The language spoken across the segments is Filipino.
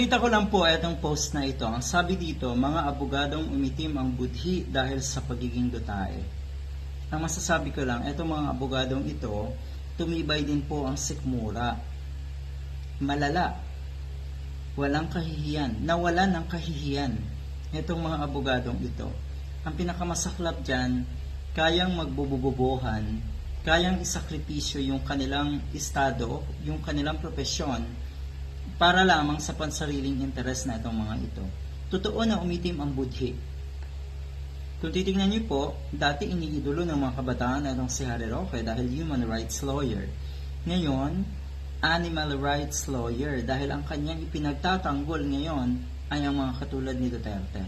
Kita ko lang po itong post na ito. Ang sabi dito, mga abogadong umitim ang budhi dahil sa pagiging dutae. Ang masasabi ko lang, itong mga abogadong ito, tumibay din po ang sikmura. Malala. Walang kahihiyan. Nawalan ng kahihiyan. Itong mga abogadong ito. Ang pinakamasaklap dyan, kayang magbubububuhan, kayang isakripisyo yung kanilang estado, yung kanilang profesyon, para lamang sa pansariling interes na itong mga ito. Totoo na umitim ang budhi. Kung titingnan niyo po, dati iniidolo ng mga kabataan na itong si Harry Roque dahil human rights lawyer. Ngayon, animal rights lawyer dahil ang kanyang ipinagtatanggol ngayon ay ang mga katulad ni Duterte.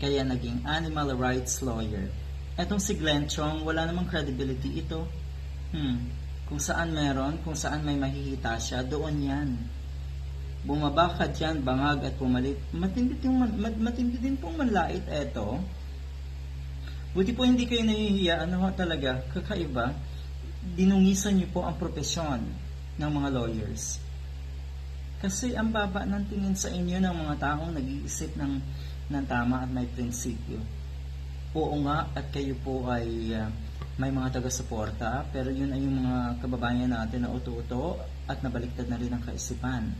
Kaya naging animal rights lawyer. Etong si Glenn Chong, wala namang credibility ito. Hmm, kung saan meron, kung saan may mahihita siya, doon yan bumaba ka dyan, bangag at pumalit. Matindi, din, mat, matindi din pong manlait eto. Buti po hindi kayo nahihiya, ano ho talaga, kakaiba. Dinungisan niyo po ang propesyon ng mga lawyers. Kasi ang baba ng tingin sa inyo ng mga taong nag-iisip ng, ng tama at may prinsipyo. Oo nga, at kayo po ay uh, may mga taga-suporta, pero yun ay yung mga kababayan natin na uto-uto at nabaliktad na rin ang kaisipan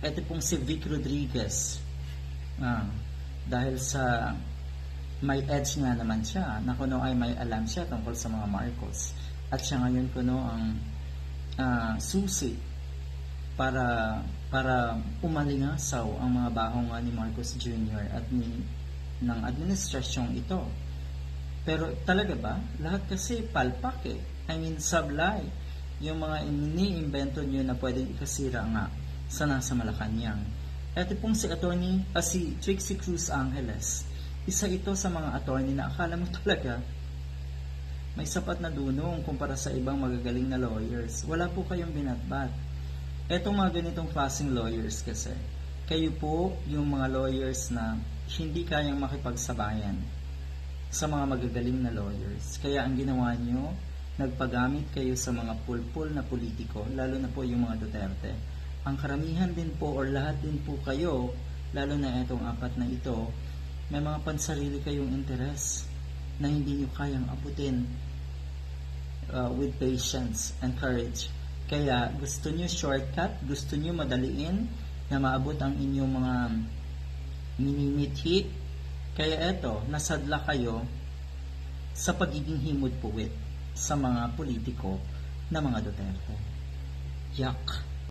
ito pong si Vic Rodriguez. Ah, dahil sa may edge nga naman siya, na kuno ay may alam siya tungkol sa mga Marcos. At siya ngayon kuno ang ah, susi para para umalingasaw ang mga bahong nga ni Marcos Jr. at ni ng administrasyong ito. Pero talaga ba? Lahat kasi palpak eh. I mean, sablay. Yung mga ini-invento nyo na pwedeng ikasira nga sa nasa Malacanang. Ito pong si attorney, uh, si Trixie Cruz Angeles. Isa ito sa mga attorney na akala mo talaga may sapat na dunong kumpara sa ibang magagaling na lawyers. Wala po kayong binatbat. Etong mga ganitong klaseng lawyers kasi, kayo po yung mga lawyers na hindi kayang makipagsabayan sa mga magagaling na lawyers. Kaya ang ginawa nyo, nagpagamit kayo sa mga pulpul na politiko, lalo na po yung mga Duterte ang karamihan din po or lahat din po kayo, lalo na itong apat na ito, may mga pansarili kayong interes na hindi nyo kayang abutin uh, with patience and courage. Kaya gusto nyo shortcut, gusto nyo madaliin na maabot ang inyong mga minimithi. Kaya eto, nasadla kayo sa pagiging himod puwit sa mga politiko na mga Duterte. Yak!